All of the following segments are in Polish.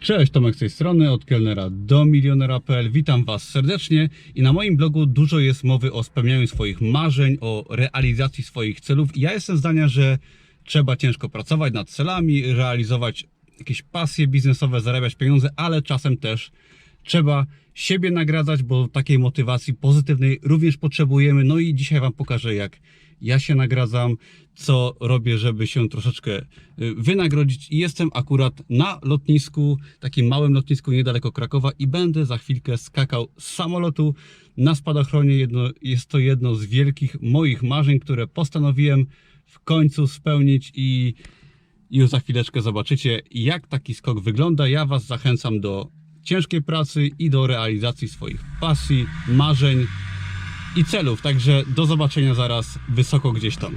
Cześć, Tomek z tej strony, od kelnera do milionera.pl. Witam Was serdecznie i na moim blogu dużo jest mowy o spełnianiu swoich marzeń, o realizacji swoich celów. I ja jestem zdania, że trzeba ciężko pracować nad celami, realizować jakieś pasje biznesowe, zarabiać pieniądze, ale czasem też trzeba siebie nagradzać, bo takiej motywacji pozytywnej również potrzebujemy. No i dzisiaj Wam pokażę, jak ja się nagradzam, co robię, żeby się troszeczkę y, wynagrodzić. I jestem akurat na lotnisku, takim małym lotnisku niedaleko Krakowa i będę za chwilkę skakał z samolotu na spadochronie. Jedno, jest to jedno z wielkich moich marzeń, które postanowiłem w końcu spełnić i już za chwileczkę zobaczycie, jak taki skok wygląda. Ja Was zachęcam do ciężkiej pracy i do realizacji swoich pasji, marzeń i celów. Także do zobaczenia zaraz wysoko gdzieś tam.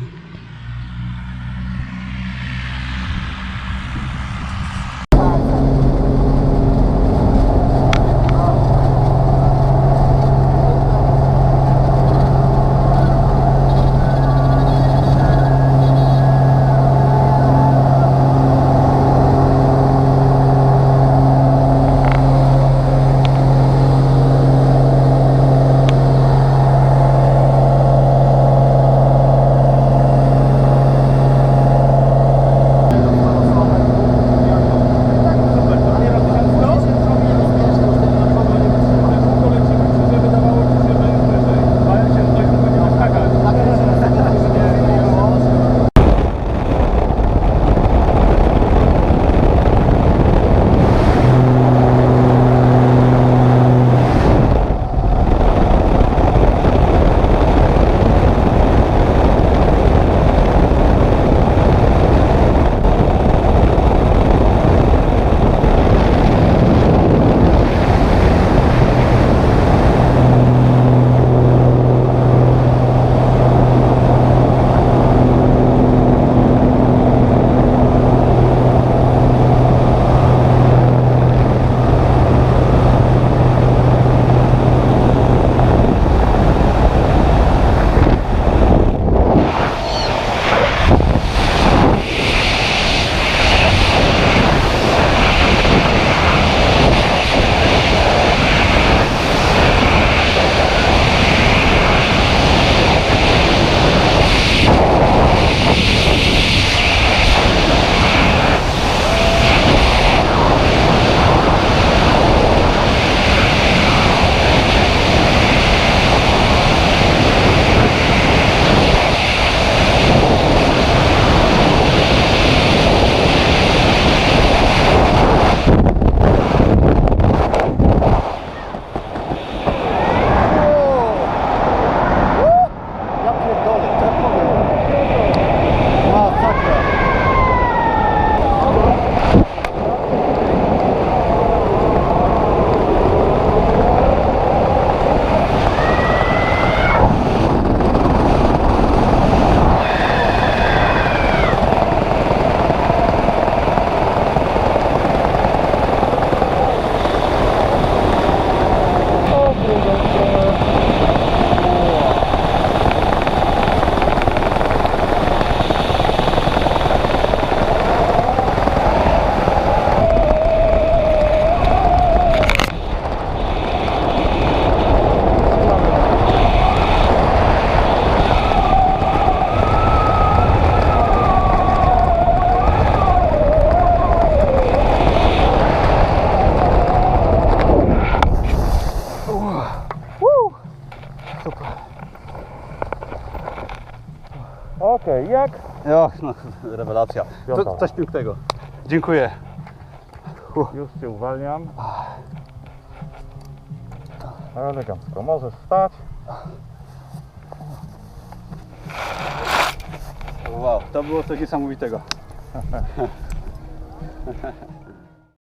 Okej, jak? Och, no, rewelacja. Piąta. To, coś pięknego. Dziękuję. Już Cię uwalniam. Elegancko. Możesz stać. Wow, to było coś niesamowitego.